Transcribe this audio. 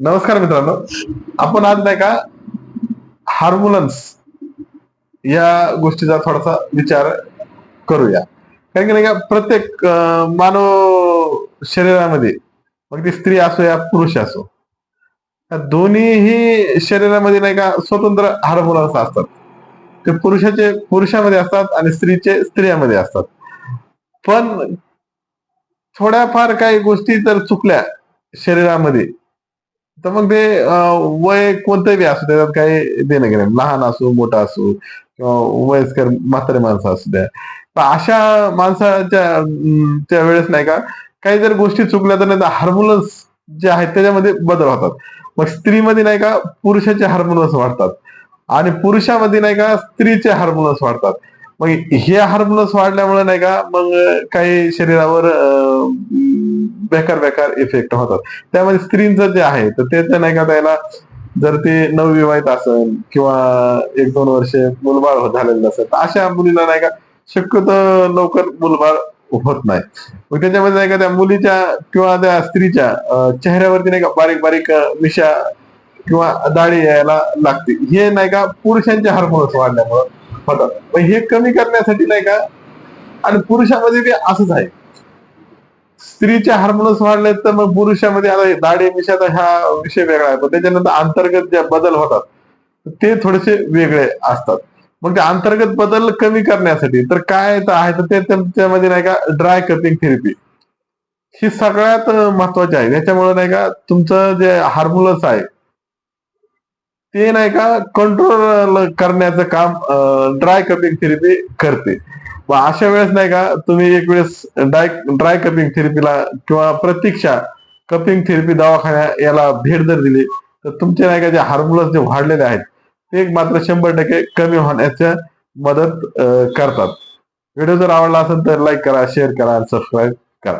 नमस्कार मित्रांनो. आपण आज नाही का हार्मोनन्स या गोष्टीचा थोडासा विचार करूया. कारण की नाही का प्रत्येक मानव शरीरामध्ये मग ती स्त्री असो या पुरुष असो या दोन्हीही शरीरामध्ये नाही का स्वतंत्र हार्मोन्स असतात. ते पुरुषाचे पुरुषामध्ये असतात आणि स्त्रीचे स्त्रियामध्ये असतात. पण थोड्याफार काही गोष्टी जर चुकल्या शरीरामध्ये तर मग ते वय कोणतंही असू त्याच्यात काही देणं घेणं नाही. लहान असो मोठा असो किंवा वयस्कर म्हातारे माणसं असू द्या. तर अशा माणसाच्या वेळेस नाही का काही जर गोष्टी चुकल्या तर नाही तर हार्मोनस जे आहेत त्याच्यामध्ये बदल होतात. मग स्त्रीमध्ये नाही का पुरुषाचे हार्मोनल्स वाढतात. आणि पुरुषामध्ये नाही का स्त्रीचे हार्मोनल्स वाढतात. मग हे हार्मोनस वाढल्यामुळे नाही का मग काही शरीरावर बेकार बेकार इफेक्ट होतात. त्यामध्ये स्त्रीचं जे आहे तर ते तर नाही का त्याला जर ते नवविवाहित असेल किंवा एक दोन वर्ष मुलबाळ झालेलं असेल तर अशा मुलीला नाही का शक्यतो लवकर मुलबाळ होत नाही. मग त्याच्यामध्ये नाही का त्या मुलीच्या किंवा त्या स्त्रीच्या चेहऱ्यावरती नाही का बारीक बारीक मिशा किंवा दाढी यायला लागते. हे नाही का पुरुषांचे हार्मोन्स वाढल्यामुळं होतात. मग हे कमी करण्यासाठी नाही का आणि पुरुषामध्ये बी असंच आहे. स्त्रीचे हार्मोन्स वाढले तर मग पुरुषामध्ये आता दाढी मिशाचा हा विषय वेगळा आहे. पण त्याच्यानंतर अंतर्गत जे बदल होतात ते थोडेसे वेगळे असतात. मग ते अंतर्गत बदल कमी करण्यासाठी तर काय आहे तर ते त्यामध्ये नाही का ड्राय कपिंग थेरपी ही सगळ्यात महत्वाची आहे. त्याच्यामुळे नाही का तुमचं जे हार्मोन्स आहे ते नाही का कंट्रोल करण्याचं काम ड्राय कपिंग थेरपी करते. व अशा वेळेस नाही का तुम्ही एक वेळेस ड्राय ड्राय कपिंग थेरपीला किंवा प्रतीक्षा कपिंग थेरपी दवाखान्या याला भेट जर दिली तर तुमचे नाही का जे हार्मोन्स जे वाढलेले आहेत ते मात्र शंभर टक्के कमी होण्याच्या मदत करतात. व्हिडिओ जर आवडला असेल तर लाईक करा शेअर करा सबस्क्राईब करा.